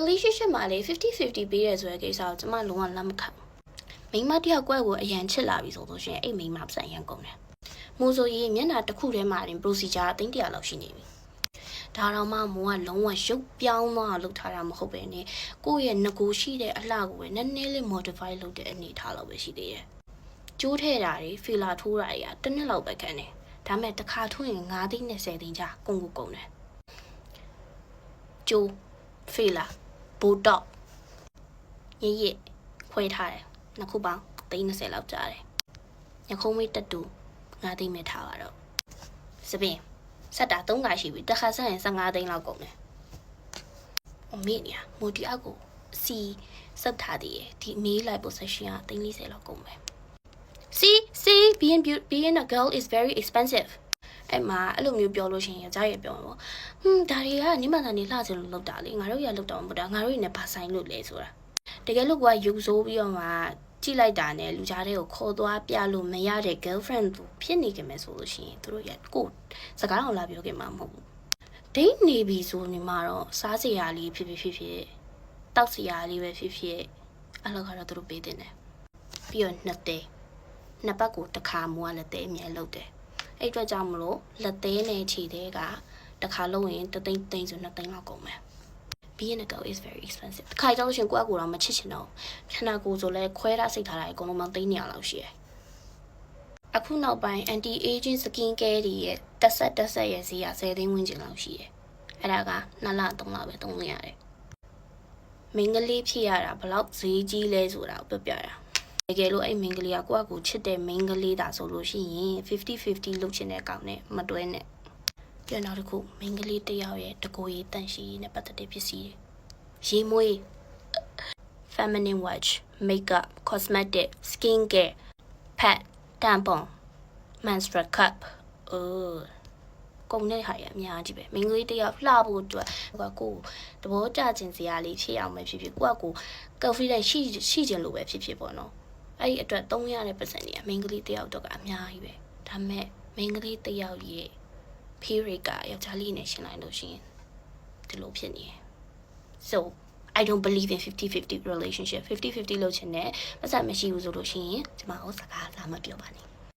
relationship မှာလေ50-50ပေးရဆိုတဲ့ကိစ္စကိုကျမလုံးဝလက်မခံဘူးမိန်းမတစ်ယောက်ကွက်ကိုအရန်ချစ်လာပြီဆိုလို့ရှိရင်အဲ့မိန်းမပတ်စံရန်ကုန်တယ်မို့ဆိုရင်မျက်နှာတစ်ခုထဲမှာတင် procedure အသိန်းတရာလောက်ရှိနေပြီဒါတော့မှမိုးကလုံးဝရုပ်ပြောင်းသွားအောင်လုပ်ထားတာမဟုတ်ပဲねကိုယ့်ရဲ့ငကိုရှိတဲ့အလှကိုပဲနည်းနည်းလေး modify လုပ်တဲ့အနေထားလောက်ပဲရှိသေးတယ်ကျိုးထဲတာတွေဖီလာထိုးတာတွေကတစ်နှစ်လောက်ပဲခံတယ်ဒါမဲ့တစ်ခါထိုးရင်9သိန်းနဲ့10သိန်းကြာကုန်ကုန်ကုန်တယ်ကျိုးဖီလာ ဘိုတော့ရရစ်ခွဲထားတယ်နှစ်ခုပေါင်း30လောက်ကြာတယ်ညခုံးမေးတက်တူ9သိန်းပဲထားပါတော့စပင်ဆက်တာ3ခါရှိပြီတစ်ခါဆက်ရင်15သိန်းလောက်ကုန်တယ်အမေညာမိုဒီအောက်ကိုစီစုပ်ထားသေးတယ်ဒီမေးလိုက် possession က340လောက်ကုန်မယ် see see being beau- being a girl is very expensive အဲ့မှာအဲ့လိုမျိုးပြောလို့ရှိရင်ကြားရပြောမှာပေါ့ဟွန်းဒါတွေကနိမသာနေလှချင်လို့လောက်တာလေငါတို့ရလောက်တော့မဟုတ်တာငါတို့ရနဲ့ဘာဆိုင်လို့လဲဆိုတာတကယ်လို့ကယူဆိုးပြီးတော့မှကြည့်လိုက်တာနဲ့လူကြားတွေကိုခေါ်သွားပြလို့မရတဲ့ girlfriend သူဖြစ်နေကြမယ်ဆိုလို့ရှိရင်သူတို့ရကိုယ်စကားအောင်လာပြောကြမှာမဟုတ်ဘူးဒိတ်နေပြီဆိုနေမှာတော့စားစရာလေးဖြစ်ဖြစ်ဖြစ်ဖြစ်တောက်စရာလေးပဲဖြစ်ဖြစ်အဲ့လိုကတော့သူတို့ပေးတင်တယ်ပြီးတော့နှစ်သိန်းနှစ်ပတ်ကိုတစ်ခါမူကလက်သေးအမြဲလုပ်တယ် အဲ့အတွက်ကြောင့်မလို့လက်သေးနဲ့ခြေသေးကတစ်ခါလုံးရင်တစ်သိန်းသိန်းဆိုနှစ်သိန်းလောက်ကုန်မယ် being a girl is very expensive တစ်ခါကြောက်လို့ရှရင်ကိုယ့်အကူတော့မချစ်ချင်တော့ခန္ဓာကိုယ်ဆိုလဲခွဲထားစိတ်ထားတာအကုန်လုံးမှသိန်းနေရလောက်ရှိရယ်အခုနောက်ပိုင်း anti aging skin care တွေရဲ့တက်ဆက်တက်ဆက်ရဲ့ဈေးက10သိန်းဝန်းကျင်လောက်ရှိရယ်အဲ့ဒါက2လ3လပဲသုံးလို့ရတယ်မင်္ဂလေးဖြစ်ရတာဘယ်လောက်ဈေးကြီးလဲဆိုတာကိုပြောပြတာ တကယ်လို့အဲ့မင်္ဂလေးကကိုယ့်အကူချစ်တဲ့မင်္ဂလေးဒါဆိုလို့ရှိရင်50-50လုပ်ချင်တဲ့ကောင်နဲ့မတွဲနဲ့ပြန်နောက်တစ်ခုမင်္ဂလေးတစ်ယောက်ရဲ့တကိုယ်ရေးတန့်ရှိရေးနဲ့ပတ်သက်တဲ့ပစ္စည်းတွေရေမွေး feminine watch makeup cosmetic skin care pad tampon menstrual cup အိုးကုန်တဲ့ဟာရအများကြီးပဲမင်္ဂလေးတစ်ယောက်လှဖို့အတွက်ကိုကကိုယ်သဘောကျခြင်းစရာလေးဖြစ်အောင်ပဲဖြစ်ဖြစ်ကိုကကို confidence ရှိရှိခြင်းလို့ပဲဖြစ်ဖြစ်ပေါ့နော် အဲ့ဒီအတွက်300တဲ့ပတ်စံတွေကမိန်းကလေးတစ်ယောက်တော့ကအများကြီးပဲဒါပေမဲ့မိန်းကလေးတစ်ယောက်ရဲ့ period ကယောက်ျားလေးနဲ့ရှင်းလိုက်လို့ရှိရင်ဒီလိုဖြစ်နေတယ် so I don't believe in 50-50 relationship 50-50လို့ချင်တယ်ပတ်စံမရှိဘူးဆိုလို့ရှိရင်ကျမတို့စကားစားမပြောပါနဲ့